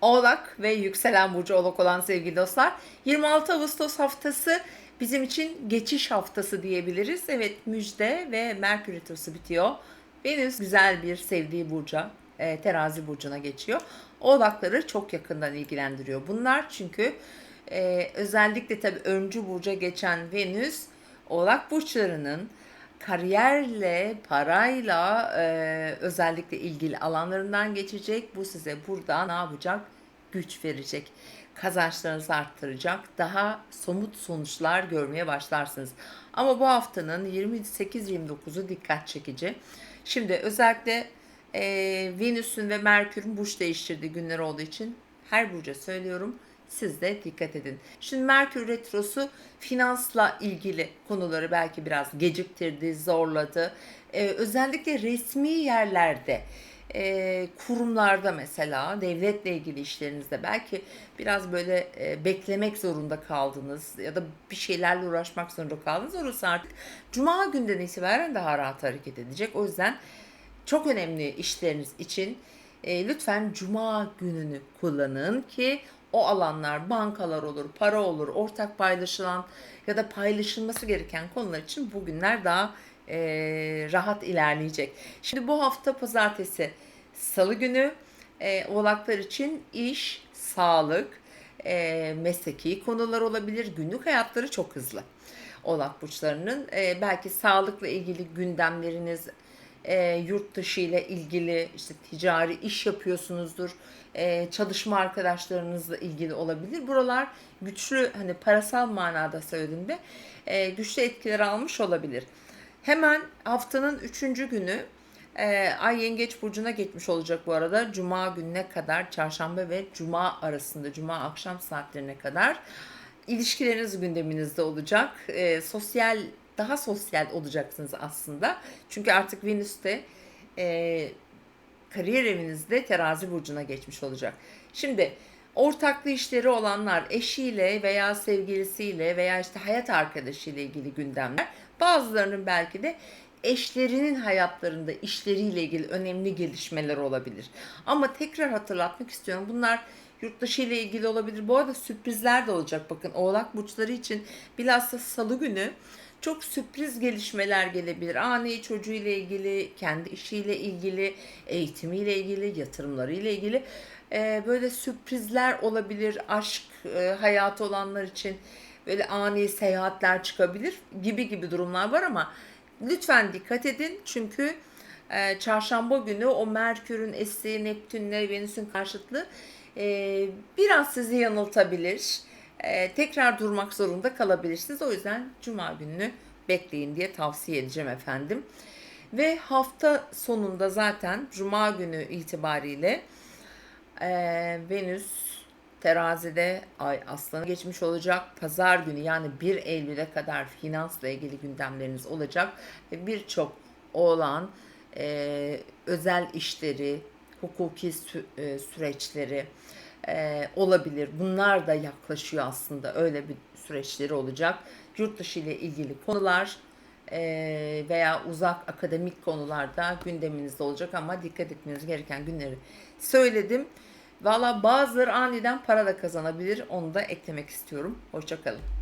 Oğlak ve yükselen burcu Oğlak olan sevgili dostlar. 26 Ağustos haftası bizim için geçiş haftası diyebiliriz. Evet müjde ve Merkür Retrosu bitiyor. Venüs güzel bir sevdiği burca, e, terazi burcuna geçiyor. Oğlakları çok yakından ilgilendiriyor. Bunlar çünkü e, özellikle tabii öncü burca geçen Venüs, Oğlak burçlarının kariyerle, parayla e, özellikle ilgili alanlarından geçecek. Bu size burada ne yapacak? Güç verecek. Kazançlarınızı arttıracak. Daha somut sonuçlar görmeye başlarsınız. Ama bu haftanın 28-29'u dikkat çekici. Şimdi özellikle e, Venüs'ün ve Merkür'ün burç değiştirdiği günler olduğu için her burca söylüyorum. Siz de dikkat edin. Şimdi Merkür Retrosu finansla ilgili konuları belki biraz geciktirdi, zorladı. Ee, özellikle resmi yerlerde, e, kurumlarda mesela, devletle ilgili işlerinizde belki biraz böyle e, beklemek zorunda kaldınız ya da bir şeylerle uğraşmak zorunda kaldınız. Orası artık Cuma günden itibaren daha rahat hareket edecek. O yüzden çok önemli işleriniz için e, lütfen cuma gününü kullanın ki o alanlar bankalar olur, para olur, ortak paylaşılan ya da paylaşılması gereken konular için bugünler daha e, rahat ilerleyecek. Şimdi bu hafta pazartesi, salı günü e, oğlaklar için iş, sağlık, e, mesleki konular olabilir. Günlük hayatları çok hızlı. Oğlak burçlarının e, belki sağlıkla ilgili gündemleriniz, e, yurt dışı ile ilgili işte ticari iş yapıyorsunuzdur. E, çalışma arkadaşlarınızla ilgili olabilir. Buralar güçlü hani parasal manada söylediğimde e, güçlü etkiler almış olabilir. Hemen haftanın üçüncü günü e, Ay Yengeç Burcu'na geçmiş olacak bu arada. Cuma gününe kadar, çarşamba ve cuma arasında, cuma akşam saatlerine kadar ilişkileriniz gündeminizde olacak. E, sosyal, daha sosyal olacaksınız aslında. Çünkü artık Venüs de e, kariyer evinizde terazi burcuna geçmiş olacak. Şimdi ortaklı işleri olanlar eşiyle veya sevgilisiyle veya işte hayat arkadaşıyla ilgili gündemler. Bazılarının belki de eşlerinin hayatlarında işleriyle ilgili önemli gelişmeler olabilir. Ama tekrar hatırlatmak istiyorum. Bunlar yurt dışı ile ilgili olabilir. Bu arada sürprizler de olacak. Bakın Oğlak burçları için bilhassa salı günü çok sürpriz gelişmeler gelebilir. Ani çocuğuyla ilgili, kendi işiyle ilgili, eğitimiyle ilgili, yatırımlarıyla ilgili e, böyle sürprizler olabilir. Aşk e, hayatı olanlar için böyle ani seyahatler çıkabilir gibi gibi durumlar var ama lütfen dikkat edin çünkü e, çarşamba günü o Merkür'ün estiği Neptün'le Venüs'ün karşıtlığı e, biraz sizi yanıltabilir. E, tekrar durmak zorunda kalabilirsiniz. O yüzden cuma gününü bekleyin diye tavsiye edeceğim efendim. Ve hafta sonunda zaten cuma günü itibariyle e, Venüs terazide ay aslana geçmiş olacak. Pazar günü yani 1 Eylül'e kadar finansla ilgili gündemleriniz olacak. Ve birçok oğlan e, özel işleri, hukuki sü- e, süreçleri e, olabilir. Bunlar da yaklaşıyor aslında. Öyle bir süreçleri olacak. Yurt dışı ile ilgili konular e, veya uzak akademik konularda gündeminizde olacak ama dikkat etmeniz gereken günleri söyledim. Valla bazıları aniden para da kazanabilir. Onu da eklemek istiyorum. Hoşçakalın.